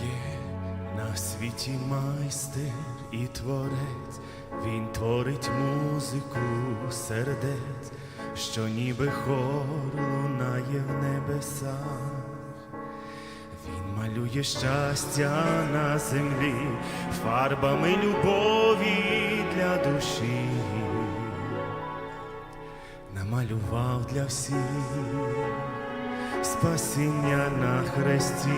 Є на світі майстер і творець, він творить музику сердець, що ніби хор лунає в небесах. Він малює щастя на землі, фарбами любові для душі, намалював для всіх спасіння на хресті.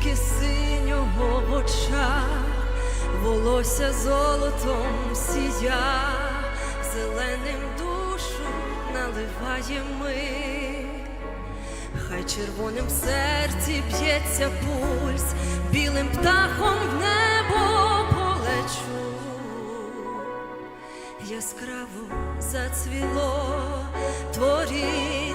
Всі синього в очах, волосся золотом сія, зеленим душу наливає мир. Хай червоним в серці б'ється пульс, білим птахом в небо полечу. Яскраво зацвіло творіння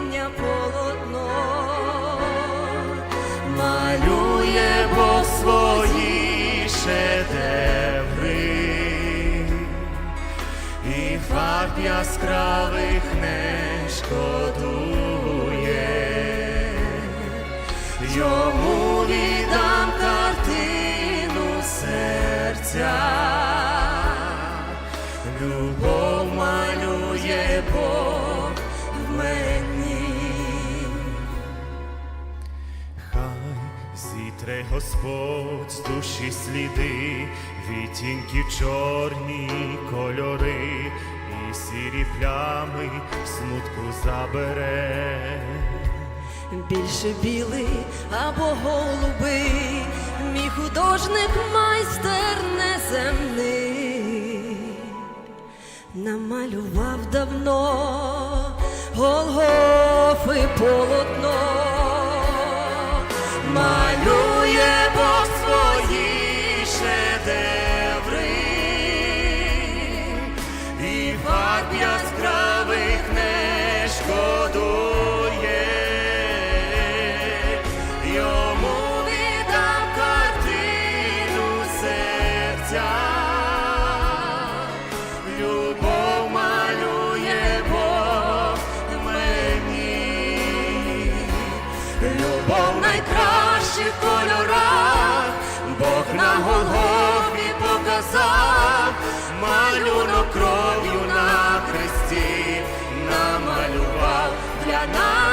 яскравих не шкодує, йому віддам картину серця, любов малює Бог в мені. Хай зітре Господь з душі сліди, відтінки чорні кольори, сірі плями смутку забере. більше білий або голубий, мій художник майстер неземний, намалював давно Голгофи полотно, найкращих кольорах, Бог на Голгофі показав, малюнок кров'ю на хресті, намалював для нас,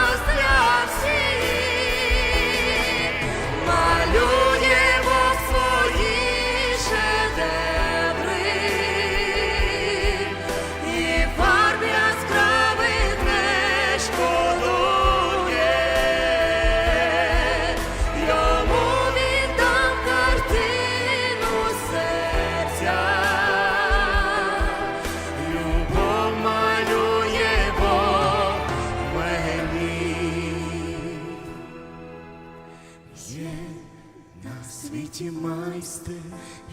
світі майстер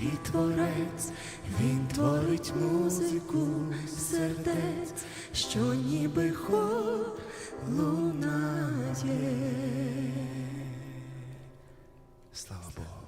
і творець, він творить музику сердець, що ніби хор лунає. Слава Богу.